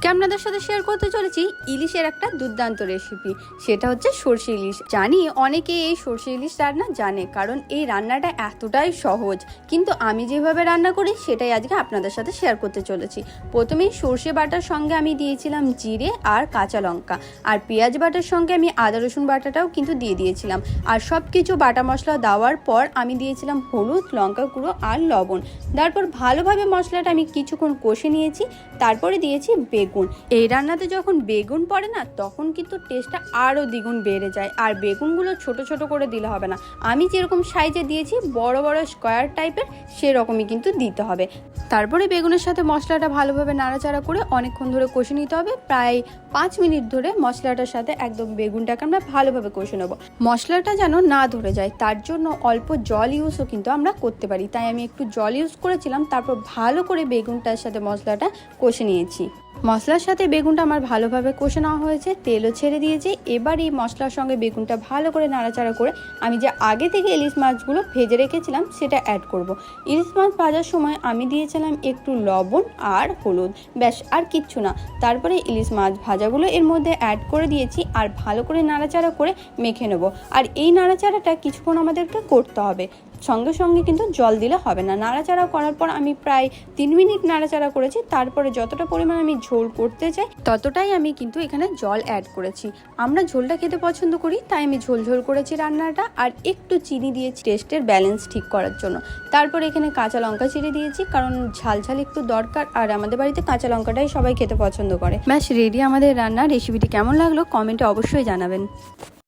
আজকে আপনাদের সাথে শেয়ার করতে চলেছি ইলিশের একটা দুর্দান্ত রেসিপি সেটা হচ্ছে সর্ষে ইলিশ। জানি অনেকে এই সর্ষে ইলিশ রান্না জানে, কারণ এই রান্নাটা এতটাই সহজ। কিন্তু আমি যেভাবে রান্না করি, সেটাই আজকে আপনাদের সাথে শেয়ার করতে চলেছি। প্রথমেই সর্ষে বাটার সঙ্গে আমি দিয়েছিলাম জিরে আর কাঁচা লঙ্কা। আর পেঁয়াজ বাটার সঙ্গে আমি আদা, রসুন বাটাটাও কিন্তু দিয়ে দিয়েছিলাম। আর সব কিছু বাটা মশলা দেওয়ার পর আমি দিয়েছিলাম হলুদ, লঙ্কা গুঁড়ো আর লবণ। তারপর ভালোভাবে মশলাটা আমি কিছুক্ষণ কষে নিয়েছি। তারপরে দিয়েছি বেগুন। এই রান্নাতে যখন বেগুন পড়ে না, তখন কিন্তু টেস্টটা আরও দ্বিগুণ বেড়ে যায়। আর বেগুনগুলো ছোট ছোট করে দিলে হবে না। আমি যেরকম সাইজে দিয়েছি, বড় বড় স্কোয়ার টাইপের সেরকমই কিন্তু দিতে হবে। তারপরে বেগুনের সাথে মশলাটা ভালোভাবে নাড়াচাড়া করে অনেকক্ষণ ধরে কষে নিতে হবে। প্রায় পাঁচ মিনিট ধরে মশলাটার সাথে একদম বেগুনটাকে আমরা ভালোভাবে কষে নেব। মশলাটা যেন না ধরে যায়, তার জন্য অল্প জল ইউজও কিন্তু আমরা করতে পারি। তাই আমি একটু জল ইউজ করেছিলাম, তারপর ভালো করে বেগুনটার সাথে মশলাটা কষে নিয়েছি। মশলার সাথে বেগুনটা আমার ভালোভাবে কষে নেওয়া হয়েছে, তেলও ছেড়ে দিয়েছি। এবার এই মশলার সঙ্গে বেগুনটা ভালো করে নাড়াচাড়া করে আমি যে আগে থেকে ইলিশ মাছগুলো ভেজে রেখেছিলাম সেটা অ্যাড করব। ইলিশ মাছ ভাজার সময় আমি দিয়েছিলাম একটু লবণ আর হলুদ, ব্যাস আর কিচ্ছু না। তারপরে ইলিশ মাছ ভাজাগুলো এর মধ্যে অ্যাড করে দিয়েছি আর ভালো করে নাড়াচাড়া করে মেখে নেব। আর এই নাড়াচাড়াটা কিছুক্ষণ আমাদেরকে করতে হবে। সঙ্গে সঙ্গে কিন্তু জল দিলে হবে না। নাড়াচাড়া করার পর আমি প্রায় তিন মিনিট নাড়াচাড়া করেছি, তারপরে যতটা পরিমাণ আমি ঝোল করতে চাই, ততটাই আমি কিন্তু এখানে জল অ্যাড করেছি। আমরা ঝোলটা খেতে পছন্দ করি, তাই আমি ঝোল ঝোল করেছি রান্নাটা, আর একটু চিনি দিয়েছি টেস্টের ব্যালেন্স ঠিক করার জন্য। তারপর এখানে কাঁচা লঙ্কা চিড়ে দিয়েছি, কারণ ঝাল ঝাল একটু দরকার, আর আমাদের বাড়িতে কাঁচা লঙ্কাটাই সবাই খেতে পছন্দ করে। ব্যাস রেডি আমাদের রান্না রেসিপিটি কেমন লাগল কমেন্টে অবশ্যই জানাবেন।